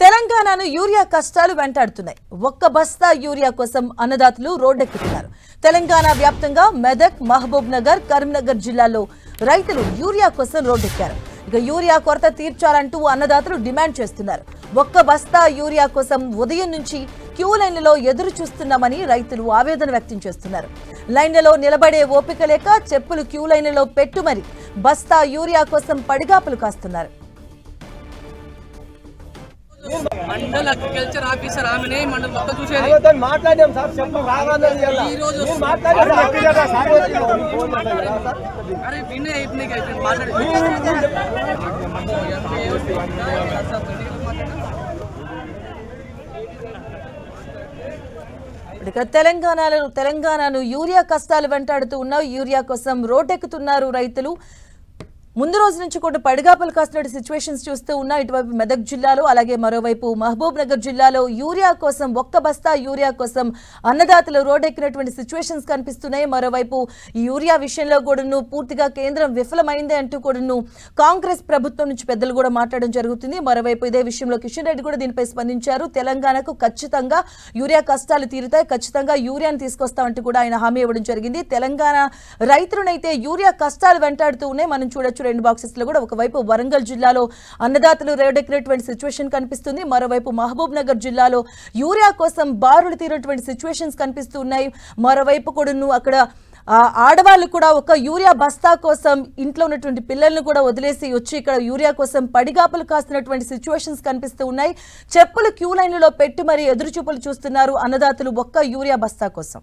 తెలంగాణను యూరియా కష్టాలు వెంటాడుతున్నాయి. ఒక్క బస్తా యూరియా కోసం అన్నదాతలు రోడ్డెక్కుతున్నారు. తెలంగాణ వ్యాప్తంగా మెదక్ మహబూబ్ నగర్ కరీంనగర్ జిల్లాలో రైతులు యూరియా కోసం రోడ్డెక్కారు. ఇక యూరియా కొరత తీర్చాలంటూ అన్నదాతలు డిమాండ్ చేస్తున్నారు. ఒక్క బస్తా యూరియా కోసం ఉదయం నుంచి క్యూ లైన్లలో ఎదురు చూస్తున్నామని రైతులు ఆవేదన వ్యక్తం చేస్తున్నారు. లైన్లలో నిలబడే ఓపిక లేక చెప్పులు క్యూ లైన్లలో పెట్టుమరి బస్తా యూరియా కోసం పడిగాపులు కాస్తున్నారు. మండల్ అగ్రికల్చర్ ఆఫీసర్ ఆమెనే మండల్ మొత్తం చూసేది. మాట్లాడాం సార్. ఈ రోజు? అరే వినే మాట్లాడి. ఇక తెలంగాణలో తెలంగాణను యూరియా కష్టాలు వెంటాడుతూ ఉన్న యూరియా కోసం రోడ్డెక్కుతున్నారు రైతులు. ముందు రోజు నుంచి కూడా పడిగాపలు కాస్తున్న సిచ్యువేషన్స్ చూస్తూ ఉన్న ఇటువైపు మెదక్ జిల్లాలో అలాగే మరోవైపు మహబూబ్ నగర్ జిల్లాలో యూరియా కోసం ఒక్క బస్తా యూరియా కోసం అన్నదాతలు రోడ్డెక్కినటువంటి సిచ్యువేషన్స్ కనిపిస్తున్నాయి. మరోవైపు యూరియా విషయంలో కూడాను పూర్తిగా కేంద్రం విఫలమైంది అంటూ కూడాను కాంగ్రెస్ ప్రభుత్వం నుంచి పెద్దలు కూడా మాట్లాడడం జరుగుతుంది. మరోవైపు ఇదే విషయంలో కిషన్ రెడ్డి కూడా దీనిపై స్పందించారు. తెలంగాణకు ఖచ్చితంగా యూరియా కష్టాలు తీరుతాయి. ఖచ్చితంగా యూరియాను తీసుకొస్తామంటూ కూడా ఆయన హామీ ఇవ్వడం జరిగింది. తెలంగాణ రైతులనైతే యూరియా కష్టాలు వెంటాడుతూ ఉన్నాయి. మనం చూడొచ్చు. రెండు బాక్సెస్లో కూడా ఒకవైపు వరంగల్ జిల్లాలో అన్నదాతలు రేడెక్కినటువంటి సిచ్యువేషన్ కనిపిస్తుంది. మరోవైపు మహబూబ్ నగర్ జిల్లాలో యూరియా కోసం బారులు తీరినటువంటి సిచ్యువేషన్స్ కనిపిస్తూ ఉన్నాయి మరోవైపు కూడాను అక్కడ ఆడవాళ్ళు కూడా ఒక యూరియా బస్తా కోసం ఇంట్లో ఉన్నటువంటి పిల్లల్ని కూడా వదిలేసి వచ్చి ఇక్కడ యూరియా కోసం పడిగాపులు కాస్తున్నటువంటి సిచ్యువేషన్స్ కనిపిస్తూ ఉన్నాయి చెప్పులు క్యూ లైన్లలో పెట్టి మరి ఎదురుచూపులు చూస్తున్నారు అన్నదాతలు ఒక్క యూరియా బస్తా కోసం.